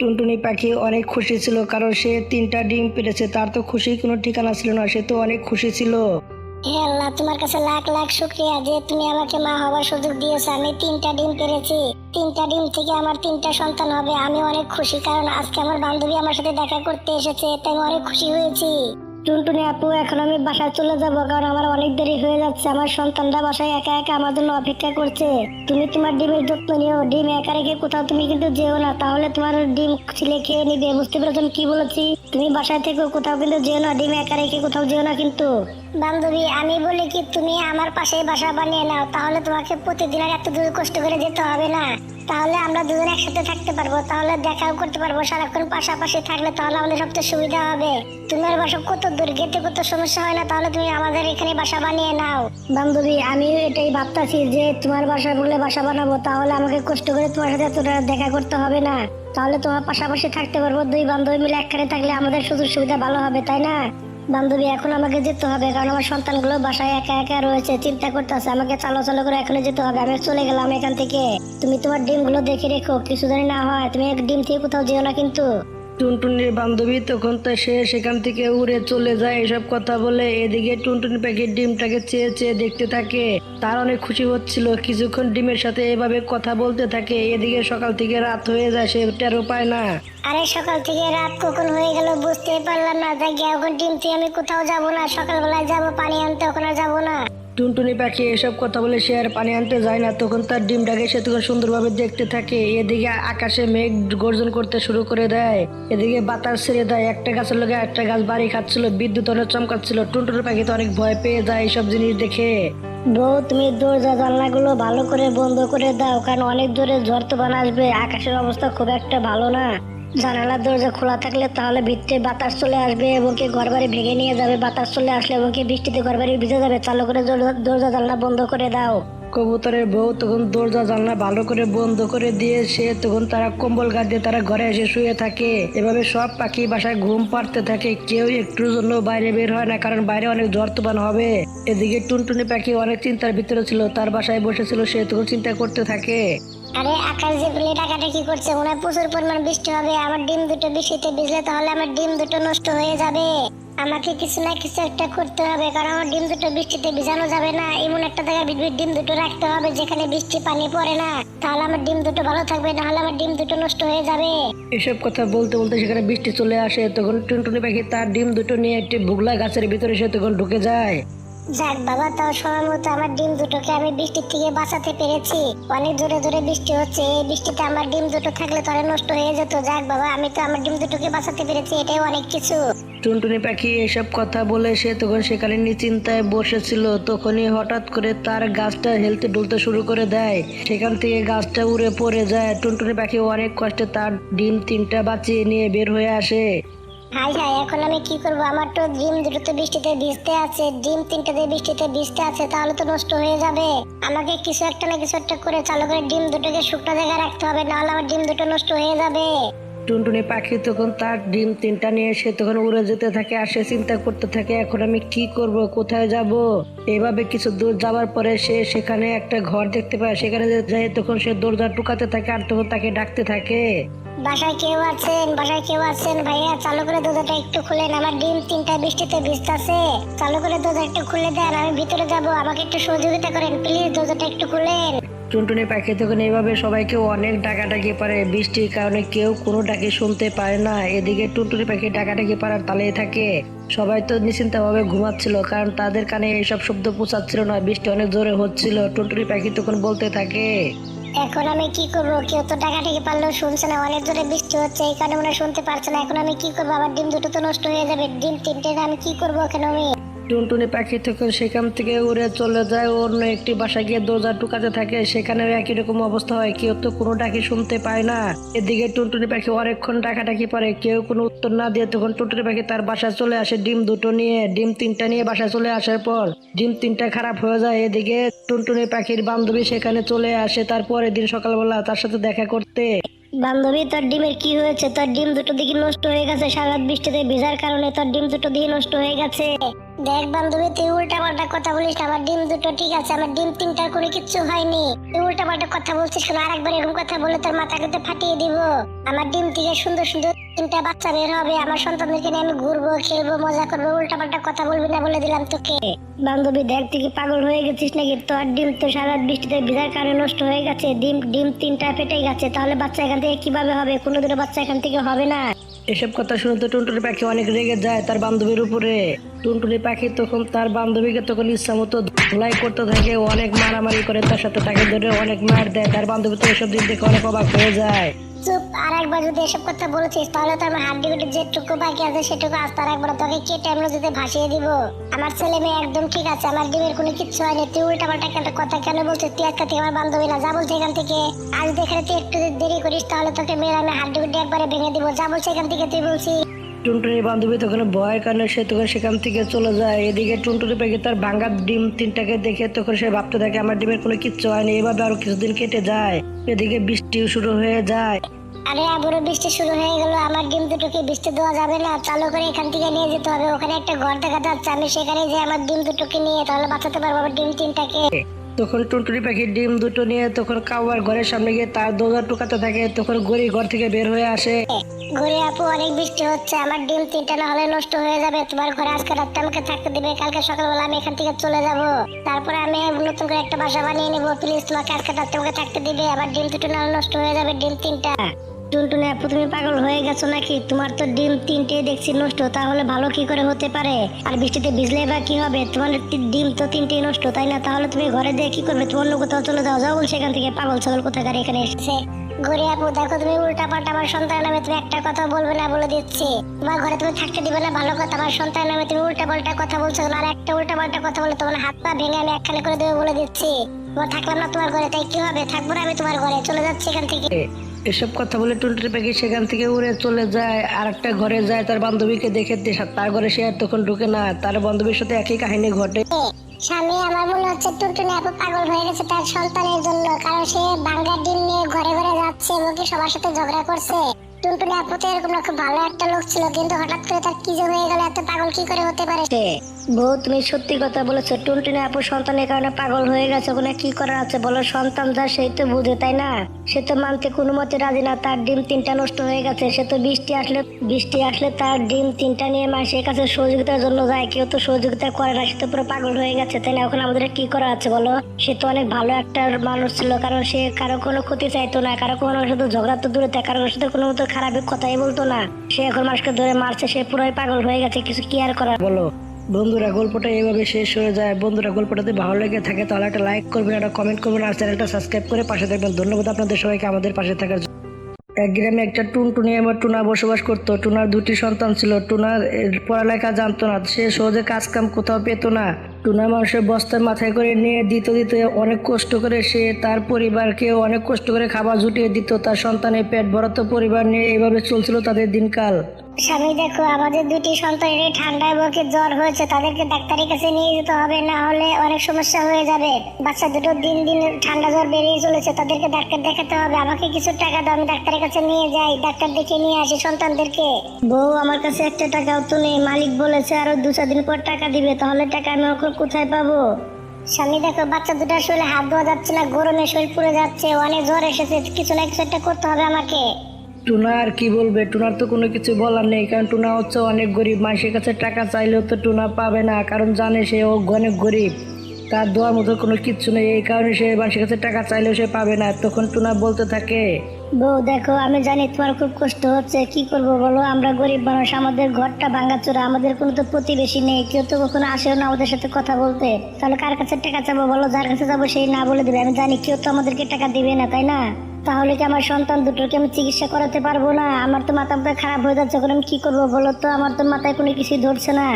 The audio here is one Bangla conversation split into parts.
টুনটুনি পাখি অনেক খুশি ছিল, কারণ সে তিনটা ডিম পেরেছে। তার তো খুশি কোনো ঠিকানা ছিল না, সে তো অনেক খুশি ছিল। হে আল্লাহ, তোমার কাছে লাখ লাখ শুক্রিয়া যে তুমি আমাকে মা হওয়ার সুযোগ দিয়েছ। আমি তিনটা ডিম পেরেছি। তিনটা ডিম থেকে আমার তিনটা সন্তান হবে। আমি অনেক খুশি, কারণ আজকে আমার বান্ধবী আমার সাথে দেখা করতে এসেছে, তাই আমি অনেক খুশি হয়েছি। টুনটুনি আপু, এখন আমি বাসায় চলে যাব কারণ আমার অনেক দেরি হয়ে যাচ্ছে। আমার সন্তানরা বাসায় একা একা আমার জন্য অপেক্ষা করছে। তুমি তোমার ডিমের যত্ন নিও। ডিম একা রেখে কোথাও তুমি কিন্তু যেও না। তাহলে তোমার ডিম ছিলে খেয়ে নিবে। বুঝতে পেরেছ আমি কি বলেছি? তুমি বাসায় থেকে, কোথাও কিন্তু যেও না। ডিম একা রেখে কোথাও যেও না কিন্তু। বান্ধবী, আমি বলি কি, তুমি আমার পাশে বাসা বানিয়ে নাও। তাহলে তোমাকে প্রতিদিন আর এত দূর কষ্ট করে যেতে হবে না। তাহলে আমরা দুজন একসাথে থাকতে পারব, তাহলে দেখাও করতে পারব, সারাক্ষণ পাশাপাশি থাকলে তাহলে আমাদের সবচেয়ে সুবিধা হবে। তোমার বাসা কত দূর গেতে কত সমস্যা হয় না, তাহলে তুমি আমাদের এখানে বাসা বানিয়ে নাও। বান্ধবী আমি এটাই ভাবতাছি যে তোমার বাসা বলে বাসা বানাবো, তাহলে আমাকে কষ্ট করে তোমার সাথে এতটা দেখা করতে হবে না। তাহলে তোমার পাশাপাশি থাকতে পারব, দুই বান্ধবী মিলে একখানে থাকলে আমাদের সুযোগ সুবিধা ভালো হবে, তাই না? বান্ধবী এখন আমাকে যেতে হবে কারণ আমার সন্তানগুলো বাসায় একা একা রয়েছে চিন্তা করতেছে আমাকে চালো চালো করে এখনও যেতে হবে আমি চলে গেলাম এখান থেকে। তুমি তোমার ডিমগুলো দেখে রেখো কিছু জানি না হয় তুমি এক ডিম থেকে কোথাও যেও না কিন্তু। টুনটুনির বান্ধবী তখন তো সে সেখান থেকে উড়ে চলে যায় এসব কথা বলে এদিকে টুনটুনি পাখির ডিমটাকে চেয়ে চেয়ে দেখতে থাকে। তার অনেক খুশি হচ্ছিল কিছুক্ষণ ডিমের সাথে এভাবে কথা বলতে থাকে এদিকে সকাল থেকে রাত হয়ে যায় সে টেরো পায় না। আরে সকাল থেকে রাত কখন হয়ে গেল বুঝতে পারলাম না। গিয়ে এখন ডিম থেকে আমি কোথাও যাব না। সকালবেলায় যাব পানি আনতে ওখানে যাব না। টুনটুনি পাখি এসব কথা বলে সে আর পানি আনতে যায় না। তখন তার ডিমটাকে সে তখন সুন্দরভাবে দেখতে থাকে। এদিকে আকাশে মেঘ গর্জন করতে শুরু করে দেয়। এদিকে বাতাস ছেড়ে দেয়। একটা গাছের লগে একটা গাছ বাড়ি খাচ্ছিল বিদ্যুৎ অনেক চমকাচ্ছিল। টুনটুনি পাখি তো অনেক ভয় পেয়ে যায় এইসব জিনিস দেখে। বউ তুমি দরজা জানলাগুলো ভালো করে বন্ধ করে দাও কারণ অনেক দূরে ঝড় তুফান আসবে। আকাশের অবস্থা খুব একটা ভালো না। জানালার দরজা খোলা থাকলে তাহলে ভিতরে বাতাস চলে আসবে এবং কি ঘর বাড়ি ভেঙে নিয়ে যাবে, বাতাস চলে আসলে এবং কি বৃষ্টিতে ঘর বাড়ি ভিজে যাবে। চালু করে দরজা জানলা বন্ধ করে দাও। কবুতরের বউ তখন দরজা জানলা ভালো করে বন্ধ করে দিয়ে সে তখন তারা কম্বল গাছ দিয়ে তারা ঘরে এসে শুয়ে থাকে। এভাবে সব পাখি বাসায় ঘুম পাড়তে থাকে, কেউ একটুর জন্য বাইরে বের হয় না, কারণ বাইরে অনেক ঝড় তুফান হবে। এদিকে টুনটুনি পাখি অনেক চিন্তার ভিতরে ছিল, তার বাসায় বসেছিল, সে তখন চিন্তা করতে থাকে। আরে আকাশ যে বলে টাকাটা কি করছে হয় প্রচুর পরিমাণ বৃষ্টি হবে। আমার ডিম দুটো বৃষ্টিতে ভিজলে তাহলে আমার ডিম দুটো নষ্ট হয়ে যাবে। আমাকে কিছু না কিছু একটা করতে হবে, কারণ আমার ডিম দুটো বৃষ্টিতে ভিজানো যাবে না। এমন একটা জায়গায় ডিম দুটো রাখতে হবে, যেখানে বৃষ্টি পানি পড়ে না। তাহলে আমার ডিম দুটো ভালো থাকবে, নাহলে আমার ডিম দুটো নষ্ট হয়ে যাবে। এসব কথা বলতে বলতে সেখানে বৃষ্টি চলে আসে, তখন টুনটুনি পাখি তার ডিম দুটো নিয়ে একটি ভুগলা গাছের ভিতরে সে তখন ঢুকে যায়। যাক বাবা তাও সময় মতো আমার ডিম দুটোকে আমি বৃষ্টির থেকে বাঁচাতে পেরেছি। অনেক জোরে জোরে বৃষ্টি হচ্ছে, এই বৃষ্টিতে আমার ডিম দুটো থাকলে তাহলে নষ্ট হয়ে যেত। যাক বাবা, আমি তো আমার ডিম দুটোকে বাঁচাতে পেরেছি, এটাই অনেক কিছু। টুনটুনি পাখি এসব কথা বলে সে তখন সেখানে নিশ্চিন্তায় বসেছিল। তখনই হঠাৎ করে তার গাছটা হেলতে ডুলতে শুরু করে দেয়। সেখান থেকে গাছটা উড়ে পড়ে যায়। টুনটুনি পাখি অনেক কষ্টে তার ডিম তিনটা বাঁচিয়ে নিয়ে বের হয়ে আসে। হাই হাই এখন আমি কি করব? আমার তো ডিম দুটো তো বৃষ্টিতে ভিজতে আছে, ডিম তিনটাতে বৃষ্টিতে ভিজতে আছে, তাহলে তো নষ্ট হয়ে যাবে। আমাকে কিছু একটা না কিছু একটা করে চালু করে ডিম দুটোকে শুকনো জায়গায় রাখতে হবে, নাহলে আমার ডিম দুটো নষ্ট হয়ে যাবে। টুনটুনি পাখি তখন তার ডিম তিনটা নিয়ে সে তখন উড়ে যেতে থাকে, আর সে চিন্তা করতে থাকে, এখন আমি কি করব, কোথায় যাব? এভাবে কিছু দূর যাওয়ার পরে সে সেখানে একটা ঘর দেখতে পায়, সেখানে যাই তখন সে দরজা টুকাতে থাকে, আর তখন তাকে ডাকতে থাকে। বাসায় কেউ আছেন, বাসায় কেউ আছেন? ভাইয়া, চালু করে দরজাটা একটু খুলেন। আমার ডিম তিনটা বৃষ্টিতে ভিজতেছে। চালু করে দরজা একটু খুলে দেন, আমি ভিতরে যাব। আমাকে একটু সহযোগিতা করেন, প্লিজ দরজাটা একটু খুলেন। টুনটুনি পাখি তখন এইভাবে সবাইকে অনেক ডাকাডাকি পারে বৃষ্টির কারণে কেউ কোনো ডাকি শুনতে পারে না। এদিকে টুনটুনি পাখি ডাকাডাকি পারার তালেই থাকে। সবাই তো নিশ্চিন্তভাবে ঘুমাচ্ছিল, কারণ তাদের কানে এইসব শব্দ পৌঁছাচ্ছিল না। বৃষ্টি অনেক জোরে হচ্ছিল। টুনটুনি পাখি তখন বলতে থাকে এখন আমি কি করব? কেউ তো টাকা টেকে পারলেও শুনছে না। অনেক জোরে বৃষ্টি হচ্ছে, এই কারণে মনে শুনতে পারছে না। এখন আমি কি করব? আমার ডিম দুটো তো নষ্ট হয়ে যাবে। ডিম তিনটে আমি কি করব এখানে আমি? টুনটুনি পাখি থেকে সেখান থেকে উড়ে চলে যায়, অন্য একটি বাসা গিয়ে দরজা টুকাতে থাকে। সেখানে একই রকম অবস্থা হয়, কেউ তো কোনো ডাকি শুনতে পায় না। এদিকে টুনটুনি পাখি অনেকক্ষণ ডাকাডাকি পরে কেউ কোনো উত্তর না দিয়ে তখন টুনটুনি পাখি তার বাসায় চলে আসে ডিম দুটো নিয়ে। ডিম তিনটা নিয়ে বাসায় চলে আসার পর ডিম তিনটা খারাপ হয়ে যায়। এদিকে টুনটুনি পাখির বান্ধবী সেখানে চলে আসে তার পরের দিন সকালবেলা তার সাথে দেখা করতে। বান্ধবী, তোর ডিমের কি হয়েছে? তোর ডিম দুটো দিকে নষ্ট হয়ে গেছে। সারা বৃষ্টিতে ভেজার কারণে তোর ডিম দুটো দিয়ে নষ্ট হয়ে গেছে। দেখ বান্ধবী, তুই উল্টা পাল্টা কথা বলিস আমার ডিম দুটো ঠিক আছে, আমার ডিম তিনটার কোনো কিচ্ছু হয়নি। তুই উল্টা পাল্টা কথা বলছিস কেন? আরেকবার এরকম কথা বলে তোর মাথা কিন্তু ফাটিয়ে দিব। আমার ডিম থেকে সুন্দর সুন্দর তিনটা বাচ্চা বের হবে, আমার সন্তানদেরকে নিয়ে আমি ঘুরবো, খেলব, মজা করব উল্টা পাল্টা কথা বলবি না বলে দিলাম তোকে। বান্ধবী, দেখ তুই পাগল হয়ে গেছিস নাকি? তোর ডিম তো সারা বৃষ্টিতে ভিজার কারণে নষ্ট হয়ে গেছে। ডিম ডিম তিনটা ফেটে গেছে, তাহলে বাচ্চা এখান থেকে কীভাবে হবে? কোনোদিনও বাচ্চা এখান থেকে হবে না। এসব কথা শুনে তো টুনটুনি পাখি অনেক রেগে যায় তার বান্ধবীর উপরে। টুনটুনি পাখি তখন তার বান্ধবীকে তখন ইচ্ছা মতো ধুলাই করতে থাকে অনেক মারামারি করে, তার সাথে তাকে ধরে অনেক মার দেয়, তার বান্ধবী তো এসব দিন থেকে অনেক অবাক হয়ে যায়। চুপ, আর একবার যদি এসব কথা বলেছিস, তাহলে তো আমার হাড্ডি গুটি যেটুকু বাকি আছে সেটুকু আস্তে রাখব তোকে কেটে আমি যদি ভাসিয়ে দিব। আমার ছেলে মেয়ে একদম ঠিক আছে, আমার ডিমের কোনো কিচ্ছু হয়নি, তুই উল্টা পাল্টা কথা কেন বলছিস? তুই আজকে থেকে আমার বান্ধবী না, যা বলছে এখান থেকে। আজ দেখে তুই একটু দেরি করিস, তাহলে তোকে মেয়ের আমি হাড্ডি গুটি একবারে ভেঙে দিব। যা বলছে এখান থেকে তুই বলছিস। টুনটুনির বান্ধবী তখন ভয়ের কারণে সে তখন সেখান থেকে চলে যায়। এদিকে টুনটুনি পাখি তার ভাঙা ডিম তিনটাকে দেখে তখন সে ভাবতে থাকে, আমার ডিমের কোনো কিচ্ছু হয়নি, এভাবে আরও কিছুদিন কেটে যায়। এদিকে বৃষ্টিও শুরু হয়ে যায়। আরে আবারও বৃষ্টি শুরু হয়ে গেল, আমার ডিম দুটোকে বৃষ্টি দেওয়া যাবে না, চালু করে এখান থেকে নিয়ে যেতে হবে। ওখানে একটা ঘর দেখা যাচ্ছে, আমি সেখানে যে আমার ডিম দুটোকে নিয়ে তাহলে বাঁচাতে পারব আমার ডিম তিনটাকে। তখন টুনটুনি পাখির ডিম দুটো নিয়ে তখন কাউয়ার ঘরের সামনে গিয়ে তার দোজার টুকাতে থাকে, তখন গড়ি ঘর থেকে বের হয়ে আসে। ঘুরে আপু, অনেক বৃষ্টি হচ্ছে, আমার ডিম তিনটা না হলে নষ্ট হয়ে যাবে। তোমার ঘরে আজকে রাতটা আমাকে থাকতে দিবে, কালকে সকালবেলা আমি এখান থেকে চলে যাব। তারপরে আমি নতুন করে একটা বাসা বানিয়ে নিবো। প্লিজ তোমাকে আজকে রাতটা আমাকে থাকতে দিবে, আমার ডিম দুটো না হলে নষ্ট হয়ে যাবে, ডিম তিনটা। টুনটুনি আপু, তুমি পাগল হয়ে গেছো নাকি? তোমার তো ডিম তিনটে দেখছি নষ্ট, তাহলে ভালো কি করে হতে পারে? আর বৃষ্টিতে ভিজলে বা কি হবে? তোমার ডিম তো তিনটেই নষ্ট, তাই না? তাহলে তুমি ঘরে দিয়ে কি করবে? তোমার অন্য কোথাও চলে যাও যাও বলছে এখান থেকে, পাগল ছাগল কোথাকার এখানে এসেছে। ঘুরে আপু, দেখো তুমি উল্টা পাল্টা আমার সন্তান নামে তুমি একটা কথা বলবে না বলে দিচ্ছি। তোমার ঘরে তুমি থাকতে দিবে না, ভালো কথা, আমার সন্তান নামে তুমি উল্টা পাল্টা কথা বলছো আর একটা উল্টা পাল্টা কথা বলে তোমার হাত পা ভেঙে আমি একখানে করে দেবে বলে দিচ্ছি। তোমার থাকলাম না তোমার ঘরে, তাই কি হবে? থাকব না আমি তোমার ঘরে, চলে যাচ্ছি এখান থেকে। এসব কথা বলে টুনটুনি পাখি সেখান থেকে উড়ে চলে যায় আর একটা ঘরে যায় তার বান্ধবীকে দেখে তার ঘরে সে আর তখন ঢুকে না। তার বান্ধবীর সাথে একই কাহিনী ঘটে। স্বামী আমার মনে হচ্ছে টুনটুনি আপু পাগল হয়ে গেছে তার সন্তানের জন্য কারণ সে ভাঙ্গা ডিম নিয়ে ঘরে ঘরে যাচ্ছে এবং কি সবার সাথে ঝগড়া করছে। টুনটুনি আপু তো এরকম না খুব ভালো একটা লোক ছিল কিন্তু হঠাৎ করে তার কি যে হয়ে গেল এত পাগল কি করে হতে পারে? সে বউ, তুমি সত্যি কথা বলেছ। টুনটুনি আপু সন্তানের কারণে পাগল হয়ে গেছে ওখানে কি করার আছে? বলো, সন্তান যা, সেই তো বুঝে, তাই না? সে তো মানতে কোনো মতে রাজি না, তার ডিম তিনটা নষ্ট হয়ে গেছে। সে তো বৃষ্টি আসলে বৃষ্টি আসলে তার ডিম তিনটা নিয়ে মাসের কাছে সহযোগিতার জন্য যায়। কেউ তো সহযোগিতা করে না, সে তো পুরো পাগল হয়ে গেছে, তাই না? ওখানে আমাদের কি করা আছে বলো? সে তো অনেক ভালো একটা মানুষ ছিল, কারণ সে কারও কোনো ক্ষতি চাইতো না, কারও কোনো শুধু ঝগড়া তো দূরে থাকে কারও সাথে কোনো মতো খারাপ কথাই বলতো না। সে এখন মানুষকে ধরে মারছে, সে পুরোই পাগল হয়ে গেছে, কিছু কি আর করার? বলো। বন্ধুরা, গল্পটা এইভাবে শেষ হয়ে যায়। বন্ধুরা, গল্পটা যদি ভালো লেগে থাকে, তাহলে একটা লাইক করবেন, একটা কমেন্ট করবেন, আর চ্যানেলটা সাবস্ক্রাইব করে পাশে থাকবেন। ধন্যবাদ আপনাদের সবাইকে আমাদের পাশে থাকার জন্য। এক গ্রামে একটা টুনটুনি আমার টুনা বসবাস করতো। টুনার দুটি সন্তান ছিল। টুনার পড়ালেখা জানতো না। সে সহজে কাজ কাম কোথাও পেতো না। টুনা মানুষের বস্তায় মাথায় করে নিয়ে দিত, দিতে। অনেক কষ্ট করে সে তার পরিবারকে অনেক কষ্ট করে খাবার জুটিয়ে দিত। তার সন্তানের পেট ভরাতো পরিবার নিয়ে এইভাবে চলছিল তাদের দিনকাল। স্বামী দেখো আমাদের দুটি সন্তানের ঠান্ডায় বকে জ্বর হয়েছে তাদেরকে ডাক্তারের কাছে নিয়ে যেতে হবে না হলে অনেক সমস্যা হয়ে যাবে। বাচ্চা দুটো দিন দিন ঠান্ডা জ্বর বেরিয়ে চলেছে তাদেরকে ডাক্তার দেখাতে হবে। আমাকে কিছু টাকা দাও আমি ডাক্তারের কাছে নিয়ে যাই ডাক্তার দেখে নিয়ে আসি সন্তানদেরকে। বউ আমার কাছে একটা টাকাও তো নেই মালিক বলেছে আরও দু চার দিন পর টাকা দিবে তাহলে টাকা আমি ওকে কোথায় পাবো? স্বামী দেখো বাচ্চা দুটার শরীরে হাত ধোয়া যাচ্ছে না গরমে শরীর পুড়ে যাচ্ছে অনেক জ্বর এসেছে কিছু না কিছু একটা করতে হবে আমাকে। টুনা আর কি বলবে? টুনার তো কোনো কিছু বলার নেই, কারণ টুনা হচ্ছে অনেক গরিব। মানুষের কাছে টাকা চাইলেও তো টুনা পাবে না, কারণ জানে সে অনেক গরিব। তার দোয়ার মতো কোনো কিচ্ছু নেই, এই কারণে সে মানুষের কাছে টাকা চাইলেও সে পাবে না। তখন টুনা বলতে থাকে, বউ, দেখো, আমি জানি তোমার খুব কষ্ট হচ্ছে, কি করব বলো? আমরা গরিব মানুষ, আমাদের ঘরটা ভাঙাচোরা, আমাদের কোনো তো প্রতিবেশী নেই, কেউ তো কখনো আসেও না আমাদের সাথে কথা বলতে। তাহলে কার কাছে টাকা চাবো বলো? যার কাছে যাব সেই না বলে দেবে, আমি জানি কেউ তো আমাদেরকে টাকা দিবে না, তাই না? তাহলে কি আমার সন্তান দুটোকে আমি চিকিৎসা করাতে পারব না? আমার তো মাথা খারাপ হয়ে যাচ্ছে, এখন আমি কি করব বলো তো? আমার তো মাথায় কোনো কিছুই ধরছে না।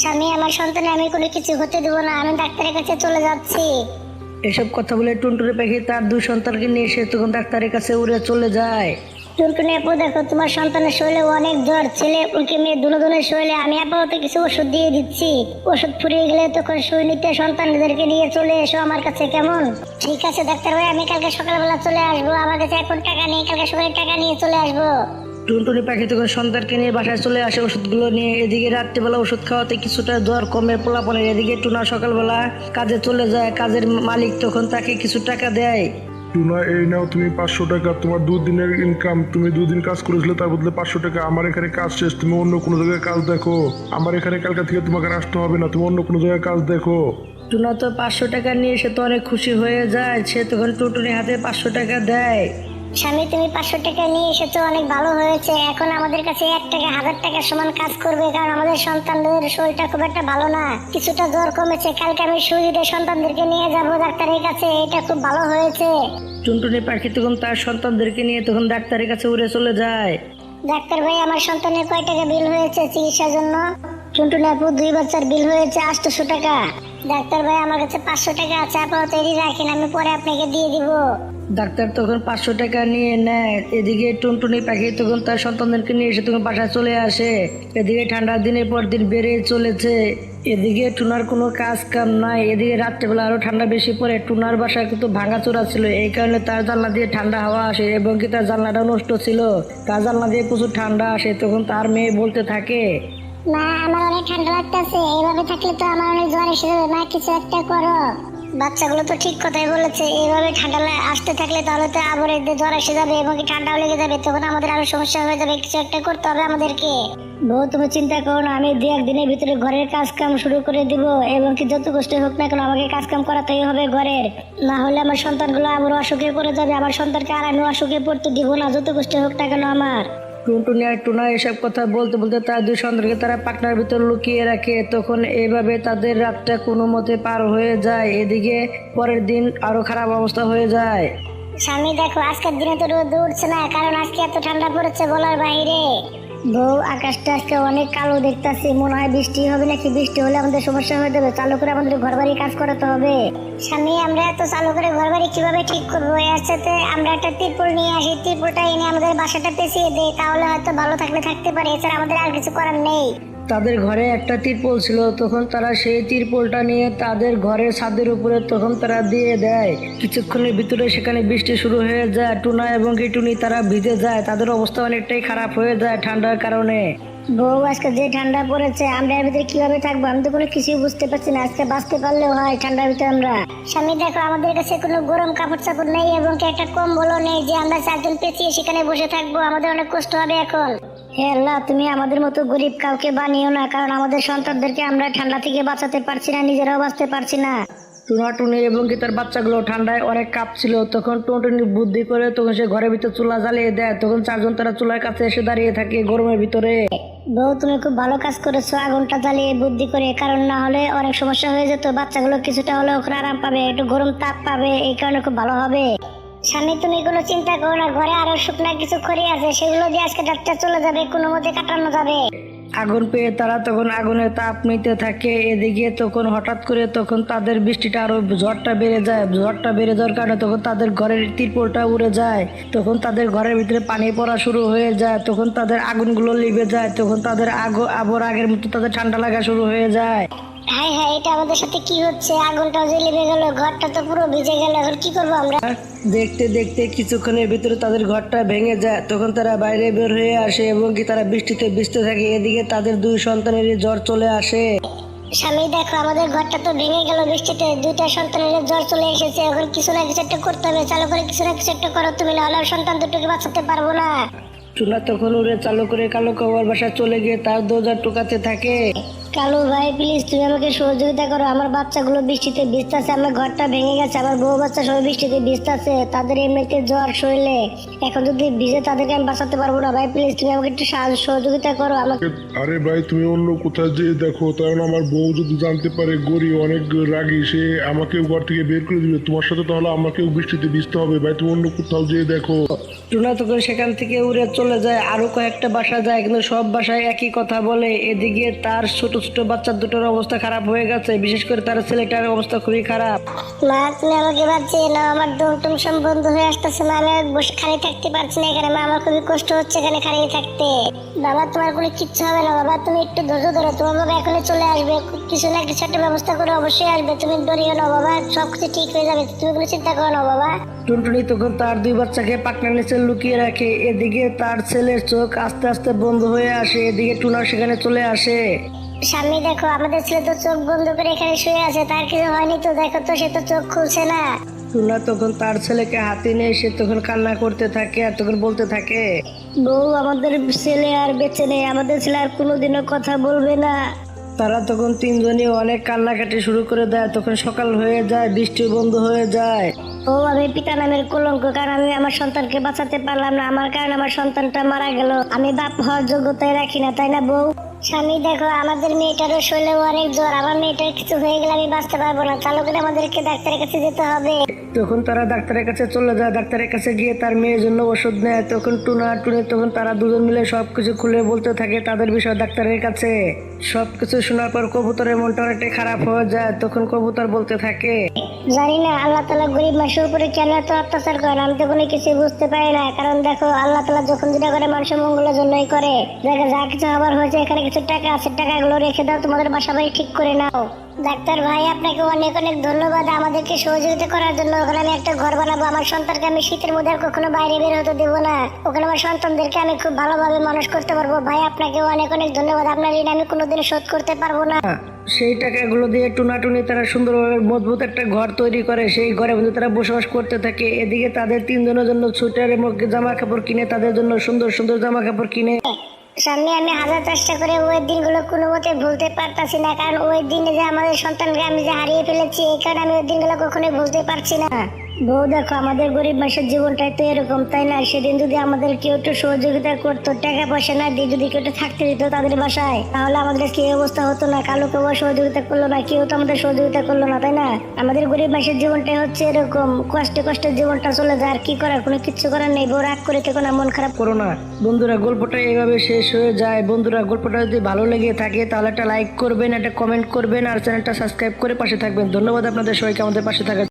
স্বামী, আমার সন্তানে আমি কোনো কিছু হতে দেবো না, আমি ডাক্তারের কাছে চলে যাচ্ছি। এসব কথা বলে টুনটুরে পাখি তার দুই সন্তানকে নিয়ে সে তখন ডাক্তারের কাছে উড়ে চলে যায়। টুনটুনি আপু দেখো, তোমার সন্তানের শরীরে অনেক জ্বর, ছেলে উনকে মেয়ে দুজনের শরীরে আমি আপাতত কিছু ওষুধ দিয়ে দিচ্ছি। ওষুধ ফুরিয়ে গেলে তখন সুই নিতে সন্তানদেরকে নিয়ে চলে এসো আমার কাছে, কেমন? ঠিক আছে, ডাক্তার ভাই, আমি কালকে সকালবেলা চলে আসব। আমার কাছে এখন টাকা নেই, কালকে সকালে টাকা নিয়ে চলে আসব। টুনটুনি পাখি তখন সন্তানকে নিয়ে বাসায় চলে আসে, ওষুধগুলো নিয়ে। এদিকে রাত্রিবেলা ওষুধ খাওয়াতে কিছুটা জ্বর কমে পোলাপনের। এদিকে টুনা সকালবেলা কাজে চলে যায়, কাজের মালিক তখন তাকে কিছু টাকা দেয়। টুনা এই নাও তুমি পাঁচশো টাকা, তোমার দুদিনের ইনকাম তুমি দুদিন কাজ করেছিলে, তার বদলে পাঁচশো টাকা। আমার এখানে কাজ শেষ, তুমি অন্য কোনো জায়গায় কাজ দেখো। আমার এখানে কালকা থেকে তোমাকে আসতে হবে না, তুমি অন্য কোনো জায়গায় কাজ দেখো। টুনা তো পাঁচশো টাকা নিয়ে সে তো অনেক খুশি হয়ে যায়, সে তখন টুটুনি হাতে পাঁচশো টাকা দেয়। স্বামী তুমি পাঁচশো টাকা নিয়ে এসেছ অনেক ভালো হয়েছে। এখন আমাদের কাছে এক টাকা হাজার টাকা সমান কাজ করবে কারণ আমাদের সন্তানদের শরীরটা খুব একটা ভালো না। কিছুটা জ্বর কমেছে কালকে আমি সুবিধে সন্তানদেরকে নিয়ে যাব ডাক্তারের কাছে এটা খুব ভালো হয়েছে। টুনটুনি পাখি তখন তার সন্তানদেরকে নিয়ে তখন ডাক্তারের কাছে উড়ে চলে যায়। ডাক্তার ভাই আমার সন্তানের কয় টাকা বিল হয়েছে চিকিৎসার জন্য? টুনটুনি আপু দুই বাচ্চার বিল হয়েছে আটশোশো টাকা। ডাক্তার ভাই আমার কাছে পাঁচশো টাকা আছে আপাতত এরই রাখেন আমি পরে আপনাকে দিয়ে দিব। ডাক্তার তখন পাঁচশো টাকা নিয়ে নেয়। এদিকে টুনটুনি পাখি তখন তার সন্তানদেরকে নিয়ে এসে তখন বাসায় চলে আসে। এদিকে ঠান্ডার দিনের পর দিন বেড়ে চলেছে। এদিকে টুনার কোনো কাজ কাম নাই। এদিকে রাত্রেবেলা আরও ঠান্ডা বেশি পড়ে। টুনার বাসায় কিন্তু ভাঙাচোরা ছিল। এই কারণে তার জানলা দিয়ে ঠান্ডা হাওয়া আসে এবং কি তার জানলাটা নষ্ট ছিল। তার জানলা দিয়ে প্রচুর ঠান্ডা আসে। তখন তার মেয়ে বলতে থাকে, মা, আমার অনেক ঠান্ডা লাগতেছে। এইভাবে থাকলে তো আমার অনেক জ্বর এসে যাবে। মা, কিছু একটা করো। বাচ্চাগুলো তো ঠিক কথাই বলেছে। এইভাবে ঠান্ডা আসতে থাকলে তাহলে তো আবার এদের জ্বর এসে যাবে এবং ঠান্ডাও লেগে যাবে। তখন আমাদের আরও সমস্যা হয়ে যাবে, কিছু একটা করতে হবে আমাদেরকে। বউ, তুমি চিন্তা করো না, আমি দু একদিনের ভিতরে ঘরের কাজ কাম শুরু করে দিব এবং কি যত কষ্ট হোক না কেন আমাকে কাজ কাম করাতেই হবে ঘরের। না হলে আমার সন্তানগুলো আবার অসুখে পড়ে যাবে আমার সন্তানকে আর আমি অসুখে পড়তে দিব না, যত কষ্ট হোক না কেন আমার। টুনটুনি আর টুনা এসব কথা বলতে বলতে তার দুই সন্তানকে তারা পাকনার ভিতর লুকিয়ে রাখে। তখন এভাবে তাদের রাতটা কোনো মতে পার হয়ে যায়। এদিকে পরের দিন আরও খারাপ অবস্থা হয়ে যায়। স্বামী, দেখো, আজকের দিনে তো রোদ উঠছে না, কারণ আজকে এত ঠান্ডা পড়েছে বলার বাইরে। বউ, আকাশটা আজকে অনেক কালো দেখতাছি। মনে হয় বৃষ্টি হবে নাকি? বৃষ্টি হলে আমাদের সমস্যা হয়ে যাবে। চালু করে আমাদের ঘর বাড়ি কাজ করাতে হবে। স্বামী, আমরা এত চালু করে ঘর বাড়ি কীভাবে ঠিক করব? এর আমরা একটা ত্রিপুর নিয়ে আসি। ত্রিপুরটা এনে আমাদের বাসাটা পেঁচিয়ে দেয় তাহলে হয়তো ভালো থাকলে থাকতে পারে। এছাড়া আমাদের আর কিছু করার নেই। তাদের ঘরে একটা তিরপল ছিল, তখন তারা সেই তিরপলটা নিয়ে তাদের ঘরের ছাদের উপরে তখন তারা দিয়ে দেয়। কিছুক্ষণের ভিতরে সেখানে বৃষ্টি শুরু হয়ে যায়, টুনা এবং কিটুনি তারা ভিজে যায়। তাদের অবস্থা অনেকটাই খারাপ হয়ে যায় ঠান্ডার কারণে। বউ, আজকে যে ঠান্ডা পড়েছে, আমরা এর ভিতরে কীভাবে থাকব? আমি তো কোনো কিছুই বুঝতে পারছি না। আজকে বাঁচতে পারলেও হয় ঠান্ডার ভিতরে আমরা। স্বামী, দেখো, আমাদের কাছে কোনো গরম কাপড় চাপড় নেই এবং একটা কম্বলও নেই যে আমরা চারজন পেঁচিয়ে সেখানে বসে থাকব। আমাদের অনেক কষ্ট হবে এখন। হে আল্লাহ, তুমি আমাদের মতো গরিব কাউকে বানিও না, কারণ আমাদের সন্তানদেরকে আমরা ঠান্ডা থেকে বাঁচাতে পারছি না, নিজেরাও বাঁচতে পারছি না। টুনা টুনি এবং কি তার বাচ্চাগুলো ঠান্ডায় অনেক কাঁপছিল, তখন টুনটুনি বুদ্ধি করে তখন সে ঘরের ভিতরে চুলা জ্বালিয়ে দেয়। তখন চারজন তারা চুলার কাছে এসে দাঁড়িয়ে থাকে গরমের ভিতরে। বউ, তুমি খুব ভালো কাজ করেছ, আগুনটা জ্বালিয়ে বুদ্ধি করে, কারণ না হলে অনেক সমস্যা হয়ে যেত। বাচ্চাগুলো কিছুটা হলে ওখানে আরাম পাবে, একটু গরম তাপ পাবে, এই কারণে খুব ভালো হবে। স্বামী, তুমি কোনো চিন্তা করো না, ঘরে আরও শুকনা কিছু খড়ি আছে, সেগুলো দিয়ে আজকে ডাক্তার চলে যাবে, কোনো মতে কাটানো যাবে। আগুন পেয়ে তারা তখন আগুনে তাপ নিতে থাকে। এদিকে তখন হঠাৎ করে তখন তাদের বৃষ্টিটা আরও ঝড়টা বেড়ে যায়। ঝড়টা বেড়ে যাওয়ার কারণে তখন তাদের ঘরের তিরপলটা উড়ে যায়। তখন তাদের ঘরের ভিতরে পানি পড়া শুরু হয়ে যায়। তখন তাদের আগুনগুলো লিভে যায়। তখন তাদের আগো আবার আগের মতো তাদের ঠান্ডা লাগা শুরু হয়ে যায়। হাই হাই এটা আমাদের সাথে কি হচ্ছে? আগুনটাও লেগে গেল ঘরটা তো পুরো ভিজে গেল এখন কি করব আমরা? দেখতে দেখতে কিছুক্ষণের ভিতরে তাদের ঘরটা ভেঙে যায়। তখন তারা বাইরে বের হয়ে আসে এবং কি তারা বৃষ্টিতে ভিজতে থাকে। এদিকে তাদের দুই সন্তানের জ্বর চলে আসে। স্বামী দেখো আমাদের ঘরটা তো ভেঙে গেল বৃষ্টিতে। দুইটা সন্তানের জ্বর চলে এসেছে। এখন কিছু না কিছু একটা করতে হবে। চালু করে কিছু না কিছু একটা করো তুমি না হলে সন্তান দুটোকে বাঁচাতে পারব না। চুলা তখন উড়ে চালু করে কালো কবার বাসা চলে গিয়ে তার দরজা টুকাতে থাকে। কালু ভাই প্লিজ তুমি আমাকে সহযোগিতা করো। আমার বাচ্চাগুলো বৃষ্টিতে ভিজতেছে আমার ঘরটা ভেঙে গেছে আমার বউ বাচ্চা সবাই বৃষ্টিতে ভিজতেছে তাদের এমনিতে জ্বর শরীরে। এখন যদি ভিজে তাদেরকে আমি বাঁচাতে পারব না ভাই প্লিজ তুমি আমাকে একটু সাহায্য সহযোগিতা করো আমাকে আরে ভাই তুমি অন্য কোথাও যেয়ে দেখো কারণ আমার বউ যদি জানতে পারে গরি অনেক রাগী সে আমাকেও ঘর থেকে বের করে দিবে। তোমার সাথে তাহলে আমাকেও বৃষ্টিতে ভিজতে হবে ভাই তুমি অন্য কোথাও যেয়ে দেখো। টুনা তখন সেখান থেকে উড়ে চলে যায় আরও কয়েকটা বাসা যায় কিন্তু সব বাসায় একই কথা বলে এদিকে তার ছোট ছোট বাচ্চা দুটোর অবস্থা খারাপ হয়ে গেছে বিশেষ করে তার ছেলেটার অবস্থা খুবই খারাপ। মা তুমি আমাকে বাঁচিয়ে নাও আমার দম টুম সব বন্ধ হয়ে আসতেছে মা আমি বসে খালি থাকতে পারছি না এখানে মা আমার খুবই কষ্ট হচ্ছে এখানে খালি থাকতে। বাবা তোমার কোনো কিচ্ছু হবে না বাবা তুমি একটু ধৈর্য ধরো তোমার বাবা এখনই চলে আসবে কিছু না কিছু একটা ব্যবস্থা করে অবশ্যই আসবে তুমি ডরিও না বাবা সব কিছু ঠিক হয়ে যাবে তুমি কোনো চিন্তা করো না বাবা। টুনটুনি তখন তার দুই বাচ্চাকে পাকনার নিচে লুকিয়ে রাখে এদিকে তার ছেলের চোখ আস্তে আস্তে বন্ধ হয়ে আসে এদিকে টুনা সেখানে চলে আসে। সামনে দেখো আমাদের ছেলে তো চোখ বন্ধ করে এখানে শুয়ে আছে তার কিছু হয়নি তো দেখো তো সে তো চোখ খুলছে না। টুনা তখন তার ছেলেকে হাতে নিয়ে সে তখন কান্না করতে থাকে আর তখন বলতে থাকে। বউ আমাদের ছেলে আর বেঁচে নেই আমাদের ছেলে আর কোনোদিনও কথা বলবে না। তারা তখন তিনজনই অনেক কান্নাকাটি শুরু করে দেয় তখন সকাল হয়ে যায় বৃষ্টি বন্ধ হয়ে যায়। ও আমি পিতা নামের কলঙ্ক কারণ আমি আমার সন্তানকে বাঁচাতে পারলাম না আমার কারণে আমার সন্তানটা মারা গেল। আমি বাপ হওয়ার যোগ্যতায় রাখি না তাই না বউ? স্বামী দেখো আমাদের মেয়েটারও শরীরে অনেক জ্বর। আমার মেয়েটার কিছু হয়ে গেলে আমি বাঁচতে পারব না। চালু করে আমাদেরকে ডাক্তারের কাছে যেতে হবে। তখন তারা ডাক্তারের কাছে চলে যায়। ডাক্তারের কাছে গিয়ে তার মেয়ের জন্য ওষুধ নেয়। তখন টুনা টুনি তখন তারা দুজন মিলে সবকিছু খুলে বলতে থাকে তাদের বিষয় ডাক্তারের কাছে। সবকিছু শোনার পর কবুতরের মনটা অনেকটা খারাপ হয়ে যায়। তখন কবুতর বলতে থাকে জানি না আল্লাহ তালা গরিব মানুষের উপরে কেন এত অত্যাচার করেন? আমি তো কোনো কিছু বুঝতে পারি না। কারণ দেখো আল্লাহ তালা যখন যেটা করে মানুষের মঙ্গলের জন্যই করে। দেখো যা কিছু হবার হয়েছে এখানে কিছু টাকা আছে টাকাগুলো রেখে দাও, তোমাদের বাসা বাড়ি ঠিক করে নাও। ডাক্তার ভাই, আপনাকে অনেক অনেক ধন্যবাদ আমাদেরকে সহযোগিতা করার জন্য। ওখানে আমি একটা ঘর বানাবো। আমার সন্তানকে আমি শীতের মধ্যে আর কখনো বাইরে বের হতে দেবো না। ওখানে আমার সন্তানদেরকে আমি খুব ভালোভাবে মানুষ করতে পারব। ভাই, আপনাকে অনেক অনেক ধন্যবাদ। আপনার ঋণ আমি কোনোদিন শোধ করতে পারব না। সেই টাকাগুলো দিয়ে টুনাটুনি তারা সুন্দরভাবে মজবুত একটা ঘর তৈরি করে। সেই ঘরে মধ্যে তারা বসবাস করতে থাকে। এদিকে তাদের তিনজনের জন্য ছুটের জামা কাপড় কিনে, তাদের জন্য সুন্দর সুন্দর জামা কাপড় কিনে। সামনে আমি হাজার চেষ্টা করে ওই দিনগুলো কোনো মতে ভুলতে পারতাছি না, কারণ ওই দিনে যে আমাদের সন্তানকে আমি যে হারিয়ে ফেলেছি, এই কারণে আমি ওই দিনগুলো কখনোই ভুলতে পারছি না। বউ, দেখো, আমাদের গরিব মানুষের জীবনটাই তো এরকম, তাই না? সেদিন যদি আমাদের কেউ একটু সহযোগিতা করতো, টাকা পয়সা না দিয়ে যদি কেউ একটু থাকতে দিত তাদের বাসায়, তাহলে আমাদের কি অবস্থা হতো না। কালো কেউ সহযোগিতা করল না, কেউ তো আমাদের সহযোগিতা করল না, তাই না? আমাদের গরিব মানুষের জীবনটাই হচ্ছে এরকম, কষ্টে কষ্টে জীবনটা চলে যায়, আর কি করার? কোনো কিচ্ছু করার নেই। বউ, রাগ করে থেকো না, মন খারাপ করো না। বন্ধুরা, গল্পটা এইভাবে শেষ হয়ে যায়। বন্ধুরা, গল্পটা যদি ভালো লেগে থাকে, তাহলে একটা লাইক করবেন, একটা কমেন্ট করবেন, আর চ্যানেলটা সাবস্ক্রাইব করে পাশে থাকবেন। ধন্যবাদ আপনাদের সবাইকে আমাদের পাশে থাকার